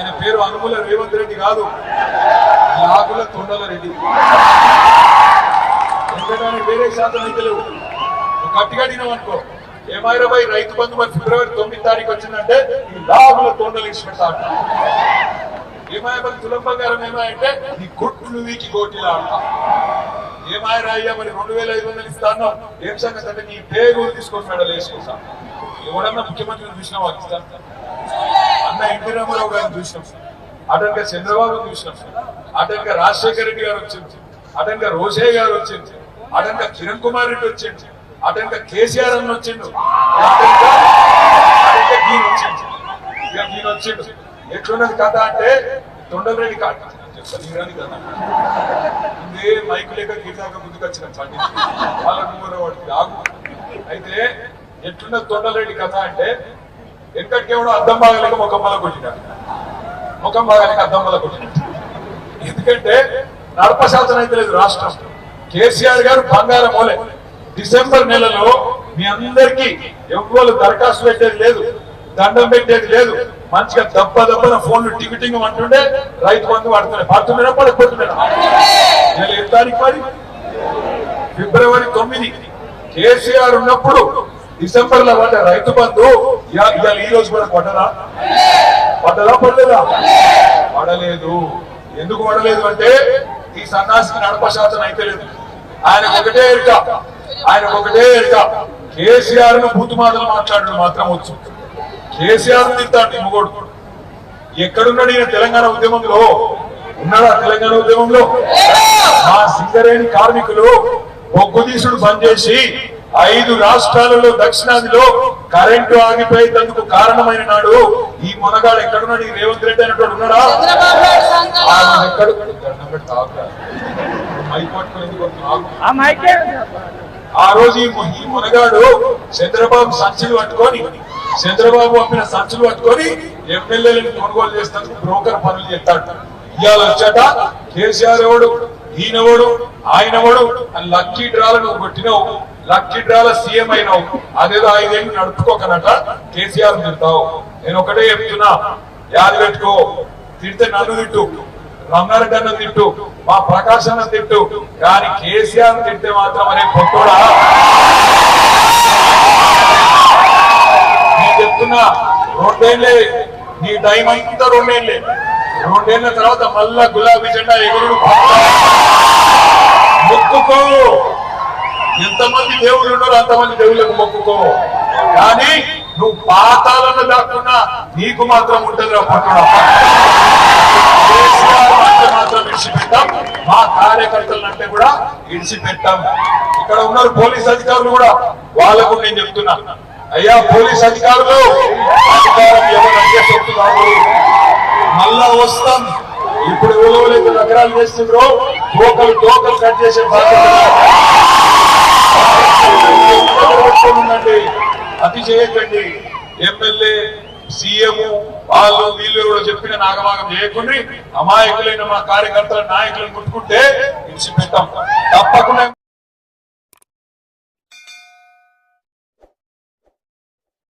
ఆయన పేరు అనుముల రేవంత్ రెడ్డి కాదు. లాగుల తొండల రెడ్డి. ఎందుకంటే వేరే శాతం అయితే లేవు. నువ్వు గట్టిగా తినవనుకో ఏమైరాబాయి రైతు బంధు మరి ఫిబ్రవరి తొమ్మిది తారీఖు వచ్చిందంటే ఈ తొండలు ఇచ్చి పెడతా ఏమాయ మరి తులం బంగారం ఏమాయంటే నీ గుట్లు వీకి కోటిలా అంట. ఏమాయరా మరి రెండు వేల ఐదు వందలు ఇస్తాను ఏం సంగతి అంటే నీ పేరు తీసుకొని మెడలు వేసుకుంటాను ఎవడన్నా ముఖ్యమంత్రిని చూసినా వాళ్ళు ఇస్తాను అన్న ఎన్టీ రామారావు గారిని చూసినాం అటెన్గా చంద్రబాబు చూసినాం అటెన్గా రాజశేఖర రెడ్డి గారు వచ్చింది అటెన్గా రోషయ్య గారు వచ్చింది అటెన్గా కిరణ్ కుమార్ రెడ్డి వచ్చింది అటెన్గా కేసీఆర్ అన్న వచ్చిండు. దీని వచ్చింది ఇక దీని వచ్చిండు ఎట్లున్నది కథ అంటే తొండలరెడ్డి కాదు చెప్తాను కదా ఇదే మైకు లేక గీతాక ముందుకు వచ్చిన వాళ్ళ వాడికి ఆగు అయితే ఎట్లున్నది తొండలరెడ్డి కథ అంటే వెనకటికి ఎవడో అద్దం బాగలేక ముఖం బల కొట్టినాడు ముఖం బాగాలేక అద్దం బల ఎందుకంటే నడపశాతం అయితే లేదు రాష్ట్రం. కేసీఆర్ గారు బంగారం మూలే. డిసెంబర్ నెలలో మీ అందరికీ ఎవరు దరఖాస్తు పెట్టేది లేదు దండం పెట్టేది లేదు. మంచిగా దెబ్బ దెబ్బన ఫోన్లు టికెటింగ్ అంటుండే రైతు బంధు పడుతున్నాయి పడుతున్నారా పడిపోతున్నారా నేను ఏ తారీఖు మరి? ఫిబ్రవరి తొమ్మిది. కేసీఆర్ ఉన్నప్పుడు డిసెంబర్లో రైతు బంధు ఇవాళ ఈ రోజు కూడా పడ్డదా పడ్డదా పడలేదా? పడలేదు. ఎందుకు పడలేదు అంటే ఈ సన్నాసికి నడప శాతం అయితే లేదు. ఆయన ఒకటే ఎరుక ఆయన ఒకటే ఎరుక కేసీఆర్ను బూతు మాటలు మాట్లాడడం మాత్రం వచ్చు. కేసీఆర్ తింటాడు నిమ్మగోడు. ఎక్కడున్నాడు ఈయన తెలంగాణ ఉద్యమంలో? ఉన్నాడా తెలంగాణ ఉద్యమంలో? మా సింగరేణి కార్మికులు బొగ్గు తీసుడు బంద్ చేసి ఐదు రాష్ట్రాలలో దక్షిణాదిలో కరెంటు ఆగిపోయేందుకు కారణమైన నాడు ఈ మొనగాడు ఎక్కడున్నాడు? ఈ రేవంత్ రెడ్డి అనేటోడు ఉన్నాడా. ఆ మైకే. ఆ రోజు ఈ మునగాడు చంద్రబాబు సంచులు పట్టుకొని చంద్రబాబు పంపిన సంచులు పట్టుకొని ఎమ్మెల్యేలను కొనుగోలు చేస్తానికి బ్రోకర్ పనులు చేస్తాడు. ఇవాళ వచ్చాట కేసీఆర్ ఎవడు? ఈయనవడు? ఆయనవడు? అని లక్కీ డ్రాలను కొట్టినావు. లక్షిడ్రాల సీఎం అయినావు. అదేదో ఐదేళ్ళు నడుపుకోకనట. కేసీఆర్ తిడతావు. నేను ఒకటే చెప్తున్నా. యాది పెట్టుకో. తిడితే నన్ను తిట్టు. రంగారెడ్డి అన్న తిట్టు. మా ప్రకాశ్ అన్న తిట్టు. కానీ కేసీఆర్ తిట్టే మాత్రం అనే పొట్టోడా నేను చెప్తున్నా రెండేళ్ళే నీ టైం అంతా రెండేళ్ళే రెండేళ్ళ తర్వాత మళ్ళా గులాబీ జెండా ఎగురుడు. ముక్కుకో ఎంతమంది దేవుళ్ళు ఉన్నారో అంతమంది దేవుళ్ళకు మొక్కుకో. కానీ నువ్వు పాతాలను దాక్కున్నా నీకు మాత్రం ఉంటుంది రా మాత్రం ఇడిచిపెట్టాం మా కార్యకర్తలను అంటే కూడా విడిచిపెట్టాం. ఇక్కడ ఉన్నారు పోలీస్ అధికారులు కూడా. వాళ్ళకు నేను చెప్తున్నా. అయ్యా పోలీస్ అధికారులు అధికారం ఎవరంటే సొత్తు మళ్ళా వస్తాం. ఇప్పుడు ఎవరైతే నగరాలు చేస్తున్నారు టోకలు టోకలు కట్ చేసే బాధ్యత ఉందండి అతి చేయకండి ఎమ్మెల్యే సీఎం వాళ్ళు వీళ్ళు కూడా చెప్పిన నాగమాగం చేయకుండా. అమాయకులైన మా కార్యకర్తల నాయకులను ముట్టుకుంటే ఇడిచిపెట్టాం తప్పకుండా